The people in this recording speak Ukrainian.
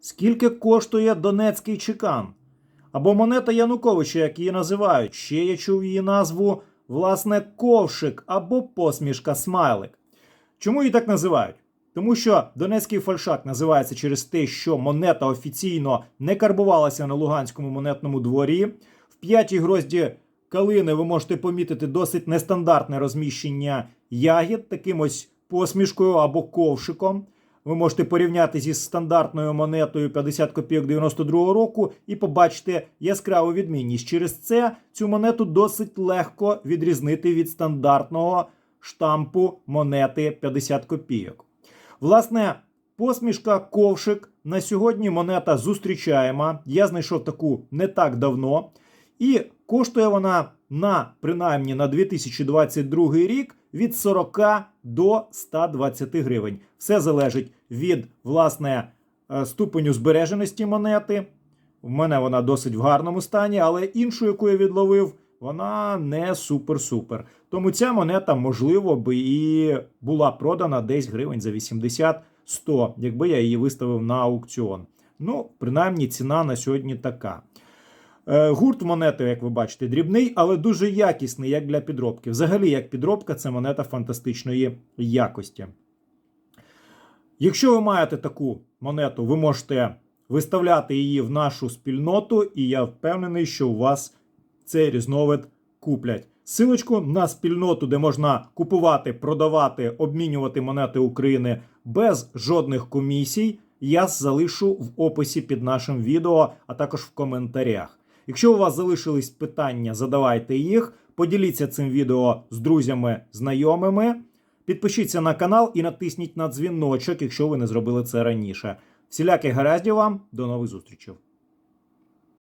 Скільки коштує донецький чекан? Або монета Януковича, як її називають. Ще я чув її назву, власне, ковшик або посмішка смайлик. Чому її так називають? Тому що донецький фальшак називається через те, що монета офіційно не карбувалася на Луганському монетному дворі. В п'ятій грозді калини ви можете помітити досить нестандартне розміщення ягід, таким ось посмішкою або ковшиком. Ви можете порівняти зі стандартною монетою 50 копійок 92 року і побачите яскраву відмінність. Через це цю монету досить легко відрізнити від стандартного штампу монети 50 копійок. Власне, посмішка ковшик на сьогодні монета зустрічаема. Я знайшов таку не так давно. І коштує вона на принаймні на 2022 рік від 40 до 120 гривень. Все залежить від власне е, ступеню збереженості монети. В мене вона досить в гарному стані, але іншу, яку я відловив, вона не супер-супер. Тому ця монета, можливо, би і була продана десь гривень за 80-100, якби я її виставив на аукціон. Ну, принаймні, ціна на сьогодні така. Е, Гурт монети, як ви бачите, дрібний, але дуже якісний, як для підробки. Взагалі, як підробка, це монета фантастичної якості. Якщо ви маєте таку монету, ви можете виставляти її в нашу спільноту, і я впевнений, що у вас цей різновид куплять. Силочку на спільноту, де можна купувати, продавати, обмінювати монети України без жодних комісій, я залишу в описі під нашим відео, а також в коментарях. Якщо у вас залишились питання, задавайте їх. Поділіться цим відео з друзями, знайомими. Підпишіться на канал і натисніть на дзвіночок, якщо ви не зробили це раніше. Всіляких гараздів вам, до нових зустрічей!